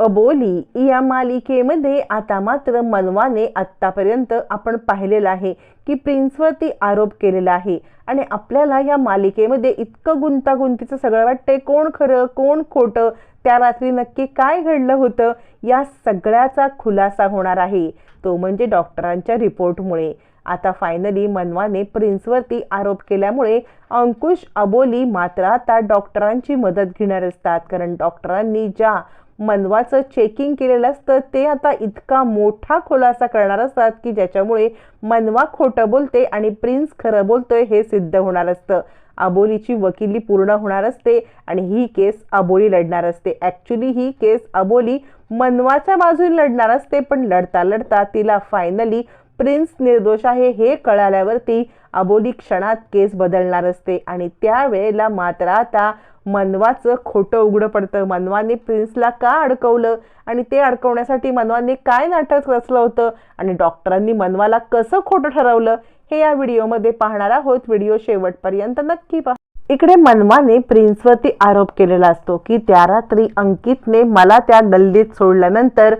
अबोली या मालिकेमध्ये आता मात्र मनवाने आत्तापर्यंत आपण पाहिलेलं आहे की प्रिन्सवरती आरोप केलेला आहे. आणि आपल्याला या मालिकेमध्ये इतकं गुंतागुंतीचं सगळं वाटतंय कोण खरं कोण खोटं त्या रात्री नक्की काय घडलं होतं या सगळ्याचा खुलासा होणार आहे. तो म्हणजे डॉक्टरांच्या रिपोर्टमुळे. आता फायनली मनवाने प्रिन्सवरती आरोप केल्यामुळे अंकुश अबोली मात्र आता डॉक्टरांची मदत घेणार असतात. कारण डॉक्टरांनी ज्या मनवाचं चेकिंग केलेलं असतं. ते आता इतका मोठा खुलासा करणार असतात की ज्याच्यामुळे मनवा खोटं बोलते आणि प्रिन्स खरं बोलतोय हे सिद्ध होणार असतं. अबोलीची वकिली पूर्ण होणार असते आणि ही केस अबोली लढणार असते. ॲक्च्युली ही केस अबोली मनवाच्या बाजूने लढणार असते पण लढता लढता तिला फायनली प्रिन्स निर्दोष आहे हे कळाल्यावरती अबोली क्षणात केस बदलणार असते. आणि त्यावेळेला मात्र आता मनवाचं खोटं उघडं पडतं. मनवाने प्रिन्सला का अडकवलं? आणि ते अडकवण्यासाठी मनवाने काय नाटक रचलं होतं? आणि डॉक्टरांनी मनवाला कसं खोटं ठरवलं? हे या व्हिडिओमध्ये पाहणार आहोत. व्हिडिओ शेवटपर्यंत नक्की पहा. इकडे मनमाने प्रिन्सवरती आरोप केलेला असतो की त्या रात्री अंकितने मला त्या गल्लीत सोडल्यानंतर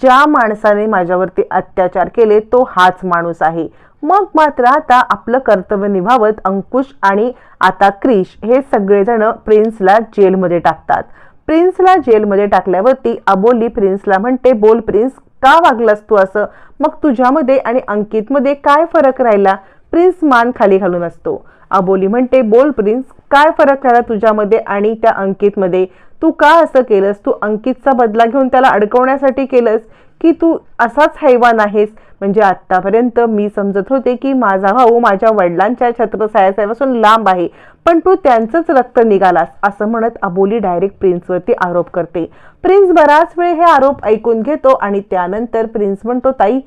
ज्या माणसाने माझ्यावरती अत्याचार केले तो हाच माणूस आहे. मग मात्र आता आपलं कर्तव्य निभावत अंकुश आणि आता क्रिश हे सगळेजण प्रिन्सला जेलमध्ये टाकतात. प्रिन्सला जेलमध्ये टाकल्यावरती अबोली प्रिन्सला म्हणते बोल प्रिन्स का वागलास तू असं? मग तुझ्यामध्ये आणि अंकितमध्ये काय फरक राहिला? प्रिन्स मान खाली घालून असतो. अबोली म्हणते बोल प्रिन्स काय फरक झाला तुझ्यामध्ये आणि त्या अंकितमध्ये? तू का असं केलंस? तू अंकितचा बदला घेऊन त्याला अडकवण्यासाठी केलंस? की तू असाच हैवान आहेस? म्हणजे आत्तापर्यंत मी समजत होते की माझा भाऊ माझ्या वडिलांच्या छत्रसायापासून लांब आहे पण तू त्यांचंच रक्त निघालास असं म्हणत अबोली डायरेक्ट प्रिन्सवरती आरोप करते. प्रिन्स बराच वेळ हे आरोप ऐकून घेतो आणि त्यानंतर प्रिन्स म्हणतो ताई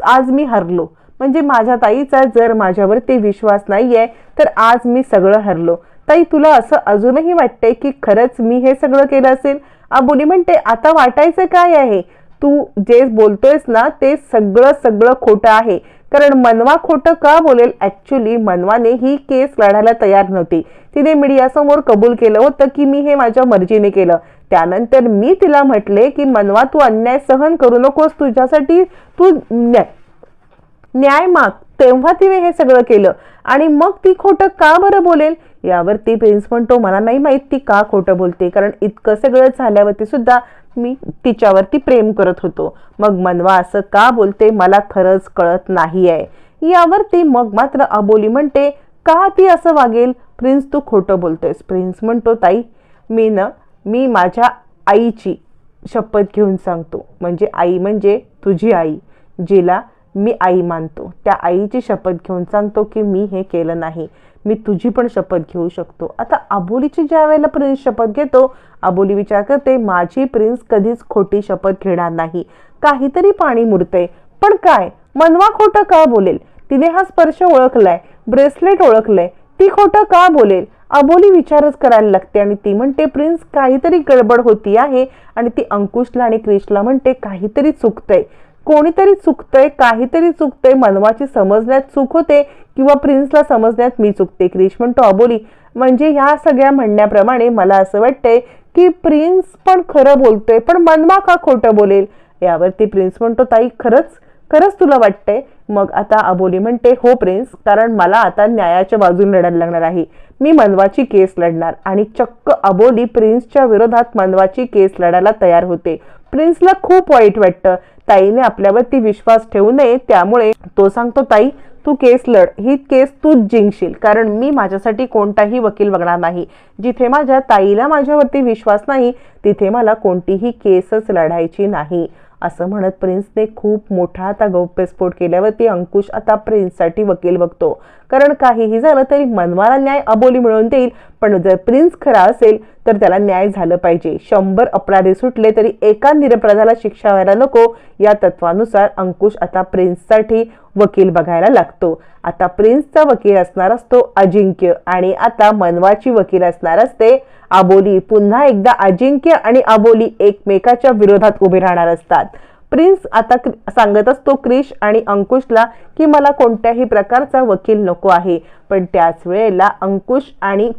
आज मी हरलो. म्हणजे माझ्या ताईचा जर माझ्यावर ते विश्वास नाहीये तर आज मी सगळं हरलो. ताई तुला असं अजूनही वाटतंय की खरंच मी हे सगळं केलं असेल? अबोली म्हणते आता वाटायचं काय आहे? तू जे बोलतोयस ना ते सगळं सगळं खोटं आहे. कारण मनवा खोटं का बोलेल? ॲक्च्युली मनवाने ही केस लढायला तयार नव्हती. तिने मीडियासमोर कबूल केलं होतं की मी हे माझ्या मर्जीने केलं. त्यानंतर मी तिला म्हटले की मनवा तू अन्याय सहन करू नकोस. तुझ्यासाठी तू न्याय माग. तेव्हा तिने हे सगळं केलं. आणि मग ती खोटं का बरं बोलेल? यावरती प्रिन्स म्हणतो मला नाही माहीत ती का खोटं बोलते. कारण इतकं सगळं झाल्यावरती सुद्धा मी तिच्यावरती प्रेम करत होतो. मग मनवा असं का बोलते? मला खरंच कळत नाही आहे यावर ती मग मात्र अबोली म्हणते का ती असं वागेल? प्रिन्स तू खोटं बोलतोयस प्रिन्स म्हणतो ताई मी न मी माझ्या आईची शपथ घेऊन सांगतो. म्हणजे आई म्हणजे तुझी आई जिला मी आई मानतो. त्या आईची शपथ घेऊन सांगतो की मी हे केलं नाही. मी तुझी पण शपथ घेऊ शकतो. आता अबोलीची ज्या वेळेला प्रिन्स शपथ घेतो अबोली विचार करते माझी प्रिन्स कधीच खोटी शपथ घेणार नाही. काहीतरी पाणी मुरते पण काय? मनवा खोटं का बोलेल? तिने हा स्पर्श ओळखलाय. ब्रेसलेट ओळखलंय. ती खोटं का बोलेल? अबोली विचारच करायला लागते आणि ती म्हणते प्रिन्स काहीतरी गडबड होती आहे. आणि ती अंकुशला आणि क्रिशला म्हणते काहीतरी चुकतंय. कोणीतरी चुकतंय काहीतरी चुकतंय मनवाची समजण्यात चूक होते किंवा प्रिन्सला समजण्यात मी चुकते. क्रिश म्हणतो अबोली म्हणजे ह्या सगळ्या म्हणण्याप्रमाणे मला असं वाटतंय की प्रिन्स पण खरं बोलतोय पण मनवा का खोटं बोलेल? यावरती प्रिन्स म्हणतो ताई खरंच खरंच तुला वाटतंय? मग आता अबोली म्हणते हो प्रिन्स कारण मला आता न्यायाच्या बाजूने लढायला लागणार आहे. मी मनवाची केस लढणार. आणि चक्क अबोली प्रिन्सच्या विरोधात मनवाची केस लढायला तयार होते. प्रिन्सला खूप वाईट वाटतं. ताईने आपल्यावरती विश्वास ठेवू नये त्यामुळे तो सांगतो ताई तू केस लढ. ही केस तूच जिंकशील कारण मी माझ्यासाठी कोणताही वकील बघणार नाही. जिथे माझ्या ताईला माझ्यावरती विश्वास नाही तिथे मला कोणतीही केसच लढायची नाही. असं म्हणत प्रिन्सने खूप मोठा आता गौप्यस्फोट केल्यावरती अंकुश आता प्रिन्ससाठी वकील बघतो. कारण काहीही झालं तरी मनवाला न्याय अबोली मिळवून देईल. पण जर प्रिन्स खरा असेल तर त्याला न्याय झालं पाहिजे. शंभर अपराधी सुटले तरी एका निरपराधाला शिक्षा व्हायला नको. या तत्वानुसार अंकुश आता प्रिन्ससाठी वकील बघायला लागतो. आता प्रिन्सचा वकील असणार असतो अजिंक्य आणि आता मनवाची वकील असणार असते आबोली पुन्हा एकदा अजिंक्य आणि आबोली एकमेकाच्या विरोधात उभे राहणार असतात. प्रिन्स आता सांगत असतो क्रिश आणि अंकुशला की मला कोणत्याही प्रकारचा वकील नको आहे. पण त्याच वेळेला अंकुश आणि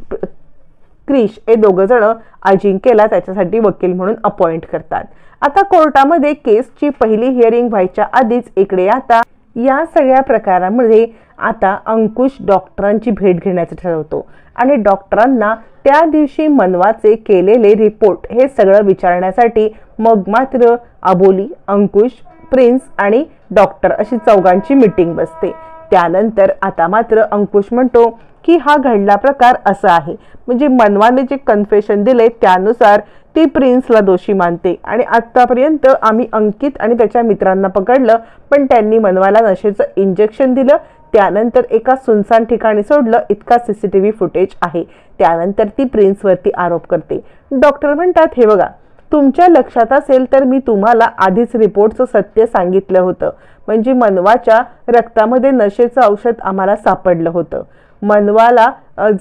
क्रिश हे दोघं जण अजिंक्यला त्याच्यासाठी वकील म्हणून अपॉइंट करतात. आता कोर्टामध्ये केसची पहिली हिअरिंग व्हायच्या आधीच इकडे आता या सगळ्या प्रकारामध्ये आता अंकुश डॉक्टरांची भेट घेण्याचं ठरवतो. आणि डॉक्टरांना त्या दिवशी मनवाचे केलेले रिपोर्ट हे सगळं विचारण्यासाठी मग मात्र अबोली अंकुश प्रिन्स आणि डॉक्टर अशी चौघांची मीटिंग बसते. त्यानंतर आता मात्र अंकुश म्हणतो की हा घडला प्रकार असा आहे. म्हणजे मनवाने जे कन्फेशन दिले त्यानुसार ती प्रिन्सला दोषी मानते. आणि आत्तापर्यंत आम्ही अंकित आणि त्याच्या मित्रांना पकडलं पण त्यांनी मनवाला नशेचं इंजेक्शन दिलं. त्यानंतर एका सुनसान ठिकाणी सोडलं. इतका C C T V footage आहे. त्यानंतर ती प्रिन्सवरती आरोप करते. डॉक्टर म्हणतात हे बघा तुमच्या लक्षात असेल तर मी तुम्हाला आधीच रिपोर्टचं सत्य सांगितलं होतं. म्हणजे मनवाच्या रक्तामध्ये नशेचं औषध आम्हाला सापडलं होतं. मनवाला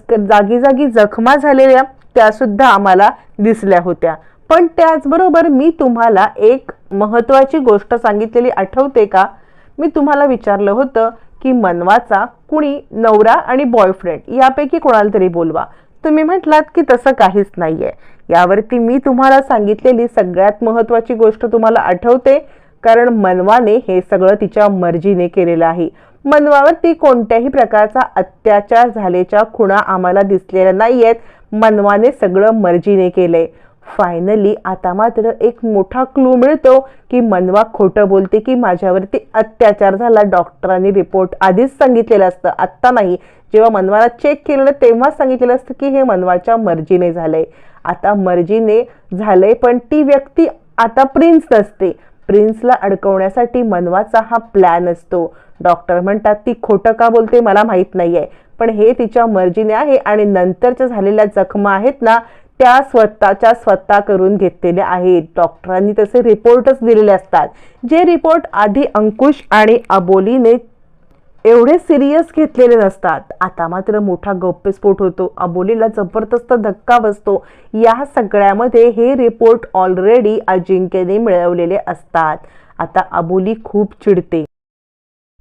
जागी जागी जखमा झालेल्या त्या सुद्धा आम्हाला दिसल्या होत्या. पण त्याचबरोबर मी तुम्हाला एक महत्वाची गोष्ट सांगितलेली आठवते का? मी तुम्हाला विचारलं होतं की मनवाचा कुणी नवरा आणि बॉयफ्रेंड यापैकी कोणाला तरी बोलवा. तुम्ही म्हटलात की तसं काहीच नाहीये. यावरती मी तुम्हाला सांगितलेली सगळ्यात महत्त्वाची गोष्ट तुम्हाला आठवते कारण मनवाने हे सगळं तिच्या मर्जीने केलेलं आहे. मनवावरती कोणत्याही प्रकारचा अत्याचार झाल्याच्या खुणा आम्हाला दिसलेल्या नाहीयेत मनवाने सगळं मर्जीने केलंय. फायनली आता मात्र एक मोठा क्लू मिळतो की मनवा खोटं बोलते की माझ्यावरती अत्याचार झाला. डॉक्टरांनी रिपोर्ट आधीच सांगितलेलं असतं. आत्ता नाही. जेव्हा मनवाला चेक केलेलं तेव्हाच सांगितलेलं असतं की हे मनवाच्या मर्जीने झालंय. आता मर्जीने झालंय पण ती व्यक्ती आता प्रिन्स नसते. प्रिन्सला अडकवण्यासाठी मनवाचा हा प्लॅन असतो. डॉक्टर म्हणतात ती खोटं का बोलते? मला माहीत नाही आहे पण हे तिच्या मर्जीने आहे आणि नंतरच्या झालेल्या जखमा आहेत ना त्या स्वतःच्या स्वतः करून घेतलेल्या आहेत. डॉक्टरांनी तसे रिपोर्टच दिलेले असतात. जे रिपोर्ट आधी अंकुश आणि अबोलीने एवढे सिरियस घेतलेले नसतात. आता मात्र मोठा गप्पेस्फोट होतो. अबोलीला जबरदस्त धक्का बसतो. या सगळ्यामध्ये हे रिपोर्ट ऑलरेडी अजिंक्यने मिळवलेले असतात. आता अबोली खूप चिडते.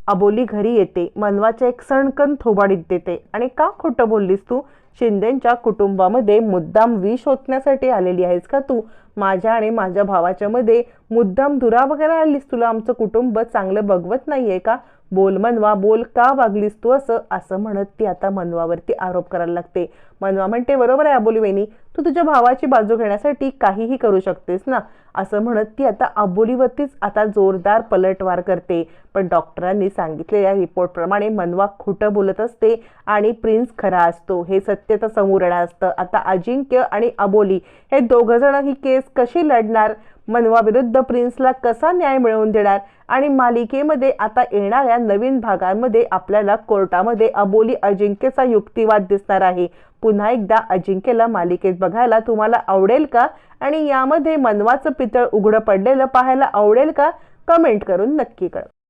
अबोली घरी येते मनवाच्या एक सणकन थोबाडीत देते. आणि का खोटं बोललीस तू? शिंदेंच्या कुटुंबामध्ये मुद्दाम विष ओतण्यासाठी आलेली आहेस का तू? माझ्या आणि माझ्या भावाच्या मध्ये मुद्दाम धुरा वगैरे आलीस तुला? आमचं कुटुंब चांगलं बघवत नाहीये का? बोल मनवा बोल का वागलीस तू असं? असं म्हणत ती आता मनवावरती आरोप करायला लागते. मनवा म्हणते बरोबर आहे अबोली वेनी तू तुझ्या भावाची बाजू घेण्यासाठी काहीही करू शकतेस ना? असं म्हणत ती आता अबोलीवरतीच आता जोरदार पलटवार करते. पण डॉक्टरांनी सांगितलेल्या रिपोर्टप्रमाणे मनवा खोटं बोलत असते आणि प्रिन्स खरा असतो. हे सत्य तर समोर येणार असतं. आता अजिंक्य आणि अबोली हे दोघं जण ही केस कशी लढणार? मनवाविरुद्ध प्रिन्सला कसा न्याय मिळवून देणार? आणि मालिकेमध्ये आता येणाऱ्या नवीन भागांमध्ये आपल्याला कोर्टामध्ये अबोली अजिंक्यचा युक्तिवाद दिसणार आहे. पुन्हा एकदा अजिंक्यला मालिकेत बघायला तुम्हाला आवडेल का? आणि यामध्ये मनवाचं पितळ उघडं पडलेलं पाहायला आवडेल का? कमेंट करून नक्की कळवा.